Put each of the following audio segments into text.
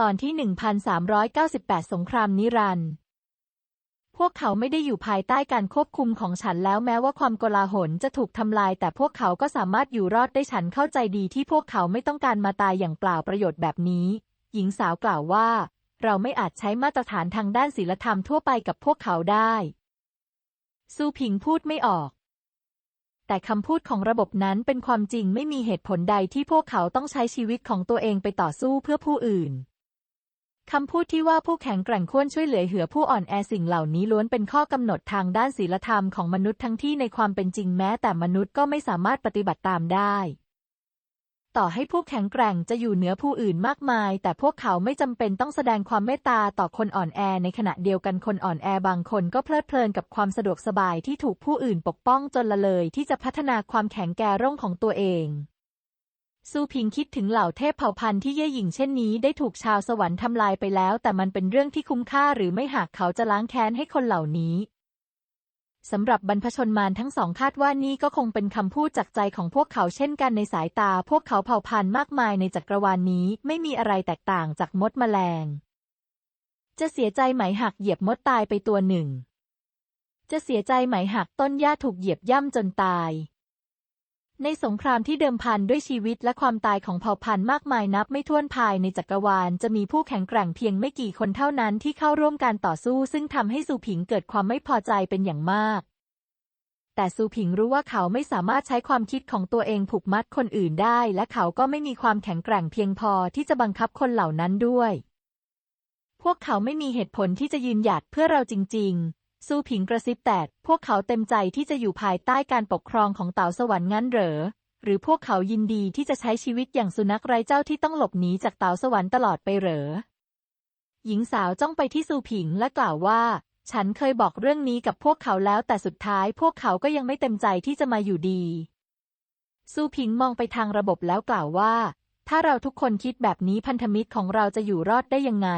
ตอนที่ 1398 สงครามนิรันดร์พวกเขาไม่ได้อยู่ภายใต้การควบคุมของฉันแล้วแม้ว่าความโกลาหลจะถูกทำลาย แต่พวกเขาก็สามารถอยู่รอดได้ฉันเข้าใจดีที่พวกเขาไม่ต้องการมาตายอย่างเปล่าประโยชน์แบบนี้ หญิงสาวกล่าวว่า เราไม่อาจใช้มาตรฐานทางด้านศีลธรรมทั่วไปกับพวกเขาได้ซูผิงพูดไม่ออก แต่คำพูดของระบบนั้นเป็นความจริงไม่มีเหตุผลใดที่พวกเขาต้องใช้ชีวิตของตัวเองไปต่อสู้เพื่อผู้อื่น คำพูดที่ว่าผู้แข็งแกร่งควรช่วยเหลือเหือผู้อ่อนแอสิ่งเหล่านี้ล้วนเป็นข้อกำหนดทางด้านศีลธรรมของมนุษย์ทั้งที่ในความเป็นจริงแม้แต่มนุษย์ก็ไม่สามารถปฏิบัติตามได้ ต่อให้ผู้แข็งแกร่งจะอยู่เหนือผู้อื่นมากมาย แต่พวกเขาไม่จำเป็นต้องแสดงความเมตตาต่อคนอ่อนแอ ในขณะเดียวกันคนอ่อนแอบางคนก็เพลิดเพลินกับความสะดวกสบายที่ถูกผู้อื่นปกป้องจนละเลยที่จะพัฒนาความแข็งแกร่งของตัวเอง ซูพิงคิดถึงเหล่าเทพเผ่าพันธุ์ที่เย่หยิ่งเช่นนี้ได้ถูกชาวสวรรค์ทำลายไปแล้ว แต่มันเป็นเรื่องที่คุ้มค่าหรือไม่หากเขาจะล้างแค้นให้คนเหล่านี้สำหรับบรรพชนมารทั้งสองคาดว่านี่ก็คงเป็นคำพูดจากใจของพวกเขาเช่นกันในสายตา พวกเขาเผ่าพันธุ์มากมายในจักรวาลนนี้ ไม่มีอะไรแตกต่างจากมดแมลง จะเสียใจไหมหากเหยียบมดตายไปตัวหนึ่ง จะเสียใจไหมหากต้นหญ้าถูกเหยียบย่ำจนตาย ในสงครามที่เดิมพันด้วยชีวิตและความตายของเผ่าพันธุ์มากมายนับไม่ถ้วนภายในจักรวาล จะมีผู้แข็งแกร่งเพียงไม่กี่คนเท่านั้นที่เข้าร่วมการต่อสู้ ซึ่งทำให้ซูผิงเกิดความไม่พอใจเป็นอย่างมาก แต่ซูผิงรู้ว่าเขาไม่สามารถใช้ความคิดของตัวเองผูกมัดคนอื่นได้ และเขาก็ไม่มีความแข็งแกร่งเพียงพอที่จะบังคับคนเหล่านั้นด้วย พวกเขาไม่มีเหตุผลที่จะยืนหยัดเพื่อเราจริง ๆ ซูผิงกระซิบแต่พวกเขาเต็มใจที่จะอยู่ภายใต้การปกครองของเต่าสวรรค์งั้นเหรอ หรือพวกเขายินดีที่จะใช้ชีวิตอย่างสุนัขไร้เจ้าที่ต้องหลบหนีจากเต่าสวรรค์ตลอดไปเหรอ หญิงสาวจ้องไปที่ซูผิงและกล่าวว่า ฉันเคยบอกเรื่องนี้กับพวกเขาแล้วแต่สุดท้ายพวกเขาก็ยังไม่เต็มใจที่จะมาอยู่ดี ซูผิงมองไปทางระบบแล้วกล่าวว่า ถ้าเราทุกคนคิดแบบนี้พันธมิตรของเราจะอยู่รอดได้ยังไง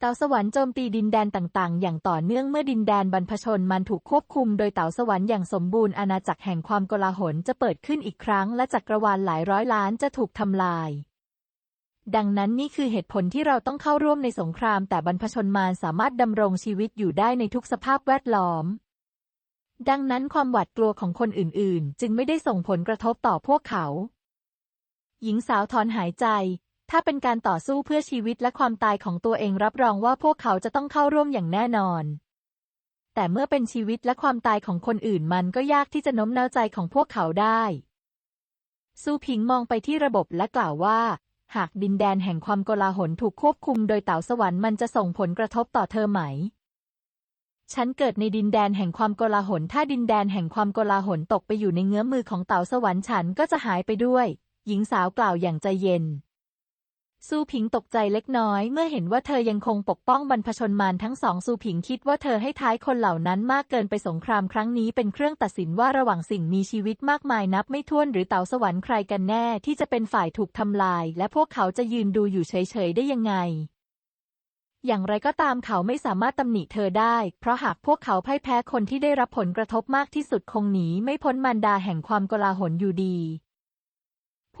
เต่าสวรรค์โจมตีดินแดนต่างๆ อย่างต่อเนื่องเมื่อดินแดนบรรพชนมันถูกควบคุมโดยเต่าสวรรค์อย่างสมบูรณ์อาณาจักรแห่งความโกลาหลจะเปิดขึ้นอีกครั้ง และจักรวาลหลายร้อยล้านจะถูกทำลาย ดังนั้นนี่คือเหตุผลที่เราต้องเข้าร่วมในสงคราม แต่บรรพชนมารสามารถดำรงชีวิตอยู่ได้ในทุกสภาพแวดล้อม ดังนั้นความหวาดกลัวของคนอื่น ๆ จึงไม่ได้ส่งผลกระทบต่อพวกเขาหญิงสาวถอนหายใจ ถ้าเป็นการต่อสู้เพื่อชีวิตและความตายของตัวเองรับรองว่าพวกเขาจะต้องเข้าร่วมอย่างแน่นอน แต่เมื่อเป็นชีวิตและความตายของคนอื่นมันก็ยากที่จะโน้มน้าวใจของพวกเขาได้ซูผิงมองไปที่ระบบและกล่าวว่า หากดินแดนแห่งความโกลาหลถูกควบคุมโดยเต่าสวรรค์มันจะส่งผลกระทบต่อเธอไหม ฉันเกิดในดินแดนแห่งความโกลาหล ถ้าดินแดนแห่งความโกลาหลตกไปอยู่ในเงื้อมือของเต่าสวรรค์ฉันก็จะหายไปด้วย หญิงสาวกล่าวอย่างใจเย็น ซูผิงตกใจเล็กน้อย เมื่อเห็นว่าเธอยังคงปกป้องบรรพชนมารทั้งสองซูผิงคิดว่าเธอให้ท้ายคนเหล่านั้นมากเกินไปสงครามครั้งนี้เป็นเครื่องตัดสินว่าระหว่างสิ่งมีชีวิตมากมายนับไม่ถ้วนหรือเต่าสวรรค์ใครกันแน่ที่จะเป็นฝ่ายถูกทำลาย และพวกเขาจะยืนดูอยู่เฉยๆได้ยังไง อย่างไรก็ตามเขาไม่สามารถตำหนิเธอได้ เพราะหากพวกเขาพ่ายแพ้คนที่ได้รับผลกระทบมากที่สุดคงหนีไม่พ้นมารดาแห่งความกลาหลอยู่ดี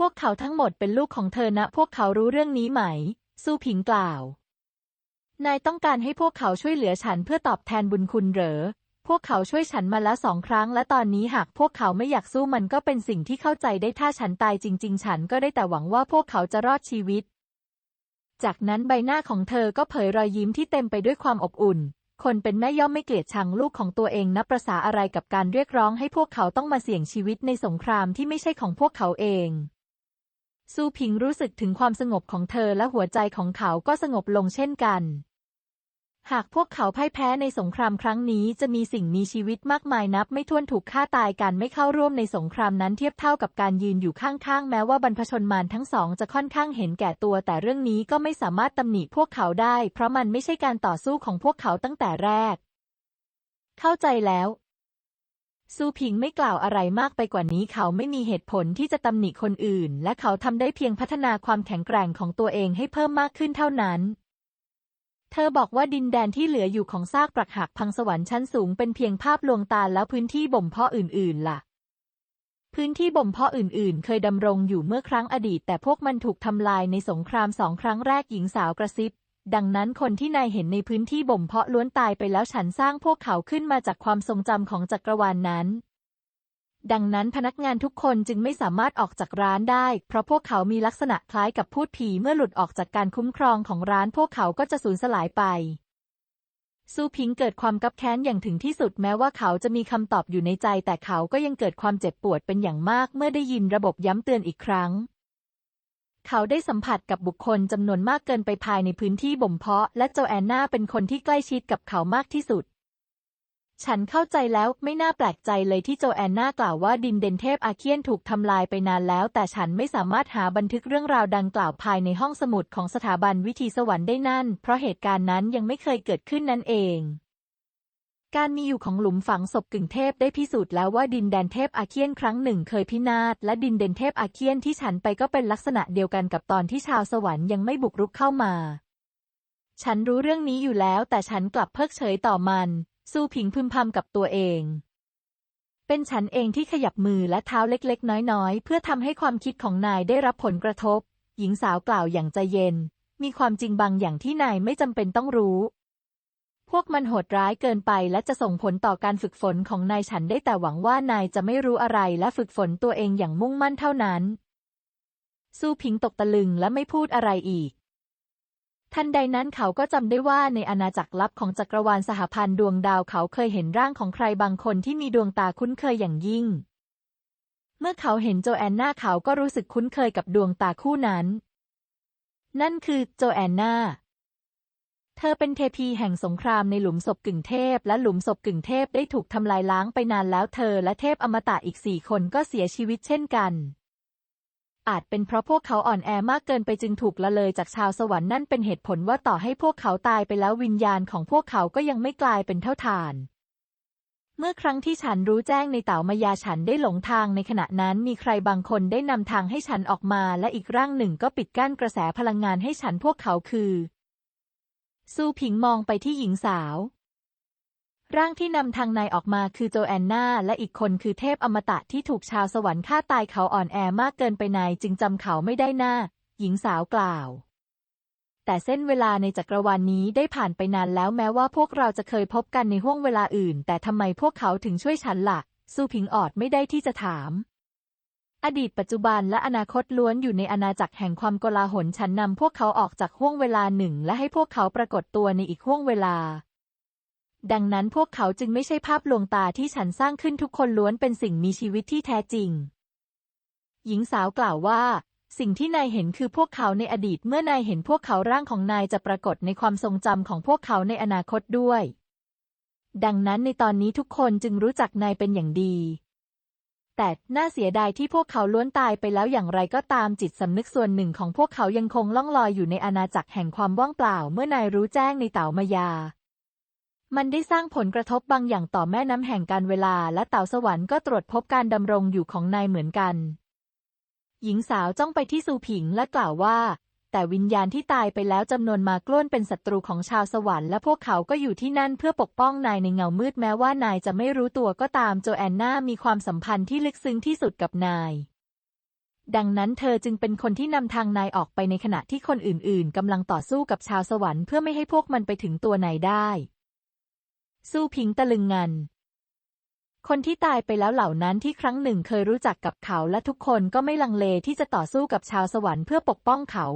พวกเขาทั้งหมดเป็นลูกของเธอนะพวกเขารู้เรื่องนี้ไหมซูผิงกล่าว นายต้องการให้พวกเขาช่วยเหลือฉันเพื่อตอบแทนบุญคุณเหรอ พวกเขาช่วยฉันมาแล้วสองครั้ง และตอนนี้หากพวกเขาไม่อยากสู้มันก็เป็นสิ่งที่เข้าใจได้ถ้าฉันตายจริง ๆ ฉันก็ได้แต่หวังว่าพวกเขาจะรอดชีวิต จากนั้นใบหน้าของเธอก็เผยรอยยิ้มที่เต็มไปด้วยความอบอุ่น คนเป็นแม่ย่อมไม่เกลียดชังลูกของตัวเองนับประษาอะไรกับการเรียกร้องให้พวกเขาต้องมาเสี่ยงชีวิตในสงครามที่ไม่ใช่ของพวกเขาเอง ซูผิงรู้สึกถึงความสงบของเธอและหัวใจของเขาก็สงบลงเช่นกัน หากพวกเขาพ่ายแพ้ในสงครามครั้งนี้จะมีสิ่งมีชีวิตมากมายนับ ไม่ถ้วนถูกฆ่าตายการไม่เข้าร่วมในสงครามนั้นเทียบเท่ากับการยืนอยู่ข้างๆ แม้ว่าบรรพชนมารทั้งสองจะค่อนข้างเห็นแก่ตัว แต่เรื่องนี้ก็ไม่สามารถตำหนิพวกเขาได้ เพราะมันไม่ใช่การต่อสู้ของพวกเขาตั้งแต่แรก เข้าใจแล้ว ซูผิงไม่กล่าวอะไรมากไปกว่านี้เขาไม่มีเหตุผลที่จะตำหนิคนอื่น และเขาทำได้เพียงพัฒนาความแข็งแกร่งของตัวเองให้เพิ่มมากขึ้นเท่านั้น เธอบอกว่าดินแดนที่เหลืออยู่ของซากปรักหักพังสวรรค์ชั้นสูงเป็นเพียงภาพลวงตาแล้วพื้นที่บ่มเพาะอื่น ๆ ล่ะ พื้นที่บ่มเพาะอื่น ๆ เคยดำรงอยู่เมื่อครั้งอดีต แต่พวกมันถูกทำลายในสงครามสองครั้งแรกหญิงสาวกระซิบ ดังนั้นคนที่นายเห็นในพื้นที่บ่มเพาะล้วนตายไปแล้วฉันสร้างพวกเขาขึ้นมาจากความทรงจำของจักรวาลนนั้น ดังนั้นพนักงานทุกคนจึงไม่สามารถออกจากร้านได้ เพราะพวกเขามีลักษณะคล้ายกับพูดผีเมื่อหลุดออกจากการคุ้มครองของร้านพวกเขาก็จะสูญสลายไป ซูพิงเกิดความกับแค้นอย่างถึงที่สุดแม้ว่าเขาจะมีคำตอบอยู่ในใจ แต่เขาก็ยังเกิดความเจ็บปวดเป็นอย่างมากเมื่อได้ยินระบบย้ำเตือนอีกครั้ง เขาได้สัมผัสกับบุคคลจำนวนมากเกินไปภายในพื้นที่บ่มเพาะ และโจแอนนาเป็นคนที่ใกล้ชิดกับเขามากที่สุด ฉันเข้าใจแล้วไม่น่าแปลกใจเลยที่โจแอนนากล่าวว่าดินเดนเทพอาเคียนถูกทำลายไปนานแล้ว แต่ฉันไม่สามารถหาบันทึกเรื่องราวดังกล่าวภายในห้องสมุดของสถาบันวิธีสวรรค์ได้นั่น เพราะเหตุการณ์นั้นยังไม่เคยเกิดขึ้นนั่นเอง การมีอยู่ของหลุมฝังศพกึ่งเทพได้พิสูจน์แล้วว่าดินแดนเทพอาเคียนครั้งหนึ่งเคยพินาศและดินเดนเทพอาเคียนที่ฉันไปก็เป็นลักษณะเดียวกันกับตอนที่ชาวสวรรค์ยังไม่บุกรุกเข้ามา ฉันรู้เรื่องนี้อยู่แล้ว แต่ฉันกลับเพิกเฉยต่อมัน สู้ผิงพึมพำกับตัวเอง เป็นฉันเองที่ขยับมือและเท้าเล็กๆ น้อยๆ เพื่อทำให้ความคิดของนายได้รับผลกระทบ หญิงสาวกล่าวอย่างใจเย็น มีความจริงบางอย่างที่นายไม่จำเป็นต้องรู้ วกมันโหดร้ายเกินไปและจะส่งผลต่อการฝึกฝนของนายฉันได้แต่หวังว่านายจะไม่รู้อะไรและฝึกฝนตัวเองอย่างมุ่งมั่นเท่านั้นสู้ผิงตกตะลึงและไม่พูดอะไรอีก ทันใดนั้นเขาก็จำได้ว่าในอาณาจักรลับของจักรวาลสหพันธ์ดวงดาวเขาเคยเห็นร่างของใครบางคนที่มีดวงตาคุ้นเคยอย่างยิ่ง เมื่อเขาเห็นโจแอนนาเขาก็รู้สึกคุ้นเคยกับดวงตาคู่นั้น นั่นคือโจแอนนา เธอเป็นเทพีแห่งสงครามในหลุมศพกึ่งเทพ และหลุมศพกึ่งเทพได้ถูกทำลายล้างไปนานแล้วเธอและเทพอมตะอีกสี่คนก็เสียชีวิตเช่นกัน อาจเป็นเพราะพวกเขาอ่อนแอมากเกินไปจึงถูกละเลยจากชาวสวรรค์นั่นเป็นเหตุผลว่าต่อให้พวกเขาตายไปแล้ววิญญาณของพวกเขาก็ยังไม่กลายเป็นเท่าทานเมื่อครั้งที่ฉันรู้แจ้งในเต่ามายาฉันได้หลงทางในขณะนั้นมีใครบางคนได้นำทางให้ฉันออกมาและอีกร่างหนึ่งก็ปิดกั้นกระแสพลังงานให้ฉันพวกเขาคือ สู้ผิงมองไปที่หญิงสาว ร่างที่นำทางนายออกมาคือโจแอนนาและอีกคนคือเทพอมตะที่ถูกชาวสวรรค์ฆ่าตายเขาอ่อนแอมากเกินไปนายจึงจำเขาไม่ได้หน้า หญิงสาวกล่าว แต่เส้นเวลาในจักรวาลนนี้ได้ผ่านไปนานแล้วแม้ว่าพวกเราจะเคยพบกันในห้วงเวลาอื่น แต่ทำไมพวกเขาถึงช่วยฉันละ่ะสู้ผิงออดไม่ได้ที่จะถาม อดีตปัจจุบันและอนาคตล้วนอยู่ในอาณาจักรแห่งความโกลาหลฉันนำพวกเขาออกจากห้วงเวลาหนึ่ง และให้พวกเขาปรากฏตัวในอีกห้วงเวลา ดังนั้นพวกเขาจึงไม่ใช่ภาพลวงตาที่ฉันสร้างขึ้นทุกคนล้วนเป็นสิ่งมีชีวิตที่แท้จริง หญิงสาวกล่าวว่า สิ่งที่นายเห็นคือพวกเขาในอดีตเมื่อนายเห็นพวกเขาร่างของนายจะปรากฏในความทรงจำของพวกเขาในอนาคตด้วย ดังนั้นในตอนนี้ทุกคนจึงรู้จักนายเป็นอย่างดี แต่น่าเสียดายที่พวกเขาล้วนตายไปแล้วอย่างไรก็ตามจิตสำนึกส่วนหนึ่งของพวกเขายังคงล่องลอยอยู่ในอาณาจักรแห่งความว่างเปล่า เมื่อนายรู้แจ้งในเต่ามายา มันได้สร้างผลกระทบบางอย่างต่อแม่น้ำแห่งการเวลา และเต่าสวรรค์ก็ตรวจพบการดำรงอยู่ของนายเหมือนกัน หญิงสาวจ้องไปที่ซูผิงและกล่าวว่า แต่วิญญาณที่ตายไปแล้วจำนวนมากล้วนเป็นศัตรูของชาวสวรรค์และพวกเขาก็อยู่ที่นั่นเพื่อปกป้องนายในเงามืดแม้ว่านายจะไม่รู้ตัวก็ตามโจแอนนามีความสัมพันธ์ที่ลึกซึ้งที่สุดกับนาย ดังนั้นเธอจึงเป็นคนที่นำทางนายออกไปในขณะที่คนอื่น ๆกำลังต่อสู้กับชาวสวรรค์เพื่อไม่ให้พวกมันไปถึงตัวนายได้ สู้พิงตะลึงงันคนที่ตายไปแล้วเหล่านั้นที่ครั้งหนึ่งเคยรู้จักกับเขาและทุกคนก็ไม่ลังเลที่จะต่อสู้กับชาวสวรรค์เพื่อปกป้องเขา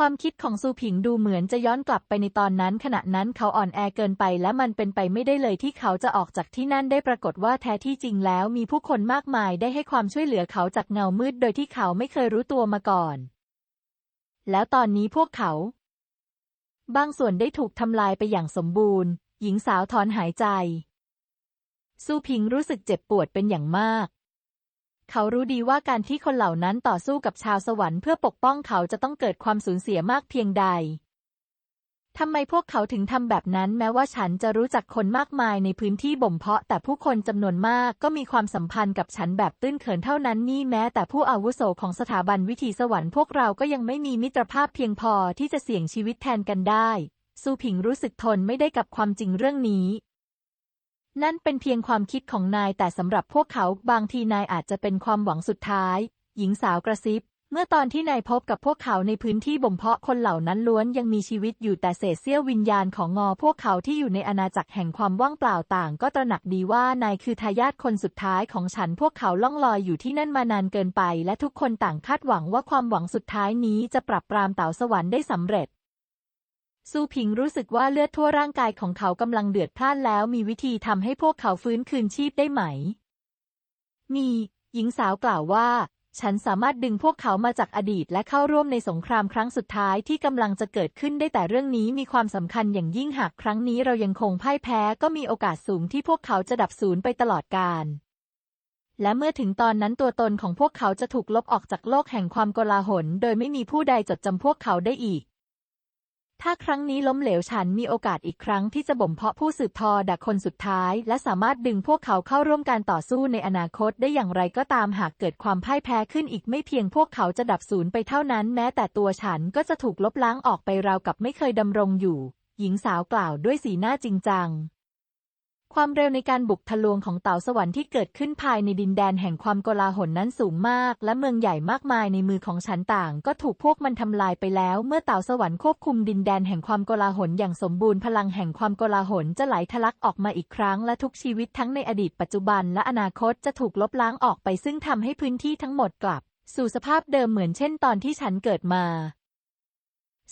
ความคิดของซูผิงดูเหมือนจะย้อนกลับไปในตอนนั้น ขณะนั้นเขาอ่อนแอเกินไป และมันเป็นไปไม่ได้เลยที่เขาจะออกจากที่นั่นได้ปรากฏว่าแท้ที่จริงแล้ว มีผู้คนมากมายได้ให้ความช่วยเหลือเขาจากเงามืด โดยที่เขาไม่เคยรู้ตัวมาก่อน แล้วตอนนี้พวกเขา บางส่วนได้ถูกทำลายไปอย่างสมบูรณ์ หญิงสาวถอนหายใจ ซูพิงรู้สึกเจ็บปวดเป็นอย่างมาก เขารู้ดีว่าการที่คนเหล่านั้นต่อสู้กับชาวสวรรค์เพื่อปกป้องเขาจะต้องเกิดความสูญเสียมากเพียงใด ทำไมพวกเขาถึงทำแบบนั้นแม้ว่าฉันจะรู้จักคนมากมายในพื้นที่บ่มเพาะ แต่ผู้คนจำนวนมากก็มีความสัมพันธ์กับฉันแบบตื้นเขินเท่านั้นนี่แม้แต่ผู้อาวุโสของสถาบันวิถีสวรรค์พวกเราก็ยังไม่มีมิตรภาพเพียงพอที่จะเสี่ยงชีวิตแทนกันได้ ซูผิงรู้สึกทนไม่ได้กับความจริงเรื่องนี้ นั่นเป็นเพียงความคิดของนายแต่สำหรับพวกเขาบางทีนายอาจจะเป็นความหวังสุดท้าย หญิงสาวกระซิบ เมื่อตอนที่นายพบกับพวกเขาในพื้นที่บ่มเพาะคนเหล่านั้นล้วนยังมีชีวิตอยู่แต่เศษเสี้ยววิญญาณของงอพวกเขาที่อยู่ในอาณาจักรแห่งความว่างเปล่าต่าง ก็ตระหนักดีว่านายคือทายาทคนสุดท้ายของฉันพวกเขาล่องลอยอยู่ที่นั่นมานานเกินไป และทุกคนต่างคาดหวังว่าความหวังสุดท้ายนี้จะปรับปรามเต่าสวรรค์ได้สำเร็จ ซูผิงรู้สึกว่าเลือดทั่วร่างกายของเขากำลังเดือดพล่านแล้วมีวิธีทำให้พวกเขาฟื้นคืนชีพได้ไหม มี หญิงสาวกล่าวว่า ฉันสามารถดึงพวกเขามาจากอดีตและเข้าร่วมในสงครามครั้งสุดท้ายที่กำลังจะเกิดขึ้นได้แต่เรื่องนี้มีความสำคัญอย่างยิ่งหากครั้งนี้เรายังคงพ่ายแพ้ก็มีโอกาสสูงที่พวกเขาจะดับสูญไปตลอดกาลและเมื่อถึงตอนนั้นตัวตนของพวกเขาจะถูกลบออกจากโลกแห่งความโกลาหล โดยไม่มีผู้ใดจดจำพวกเขาได้อีก ถ้าครั้งนี้ล้มเหลวฉันมีโอกาสอีกครั้งที่จะบ่มเพาะผู้สืบทอดกคนสุดท้าย และสามารถดึงพวกเขาเข้าร่วมการต่อสู้ในอนาคตได้อย่างไรก็ตามหากเกิดความพ่ายแพ้ขึ้นอีกไม่เพียงพวกเขาจะดับศูนย์ไปเท่านั้น แม้แต่ตัวฉันก็จะถูกลบล้างออกไปราวกับไม่เคยดำรงอยู่ หญิงสาวกล่าวด้วยสีหน้าจริงจัง ความเร็วในการบุกทะลวงของเต่าสวรรค์ที่เกิดขึ้นภายในดินแดนแห่งความโกลาหลนั้นสูงมาก และเมืองใหญ่มากมายในมือของฉันต่าง ก็ถูกพวกมันทำลายไปแล้ว เมื่อเต่าสวรรค์ควบคุมดินแดนแห่งความโกลาหลอย่างสมบูรณ์พลังแห่งความโกลาหลจะไหลทะลักออกมาอีกครั้ง และทุกชีวิตทั้งในอดีตปัจจุบันและอนาคตจะถูกลบล้างออกไปซึ่งทำให้พื้นที่ทั้งหมดกลับ สู่สภาพเดิมเหมือนเช่นตอนที่ฉันเกิดมา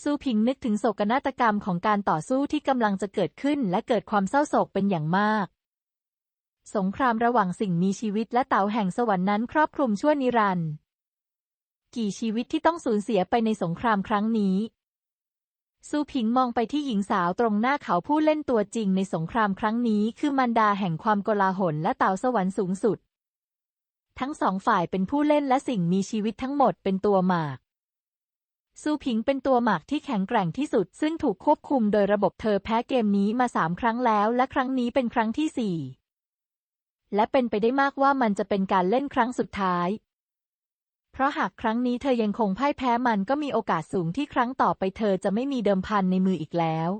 ซูผิงนึกถึงโศกนาฏกรรมของการต่อสู้ที่กำลังจะเกิดขึ้นและเกิดความเศร้าโศกเป็นอย่างมาก สงครามระหว่างสิ่งมีชีวิตและเต่าแห่งสวรรค์นั้นครอบคลุมชั่วนิรันดร์กี่ชีวิตที่ต้องสูญเสียไปในสงครามครั้งนี้ซูผิงมองไปที่หญิงสาวตรงหน้าเขาผู้เล่นตัวจริงในสงครามครั้งนี้คือมันดาแห่งความโกลาหลและเต่าสวรรค์สูงสุด ทั้งสองฝ่ายเป็นผู้เล่นและสิ่งมีชีวิตทั้งหมดเป็นตัวหมาก ซูผิงเป็นตัวหมากที่แข็งแกร่งที่สุด ซึ่งถูกควบคุมโดยระบบเธอแพ้เกมนี้มาสามครั้งแล้ว และครั้งนี้เป็นครั้งที่สี่และเป็นไปได้มากว่ามันจะเป็นการเล่นครั้งสุดท้าย เพราะหากครั้งนี้เธอยังคงพ่ายแพ้มันก็มีโอกาสสูงที่ครั้งต่อไปเธอจะไม่มีเดิมพันในมืออีกแล้ว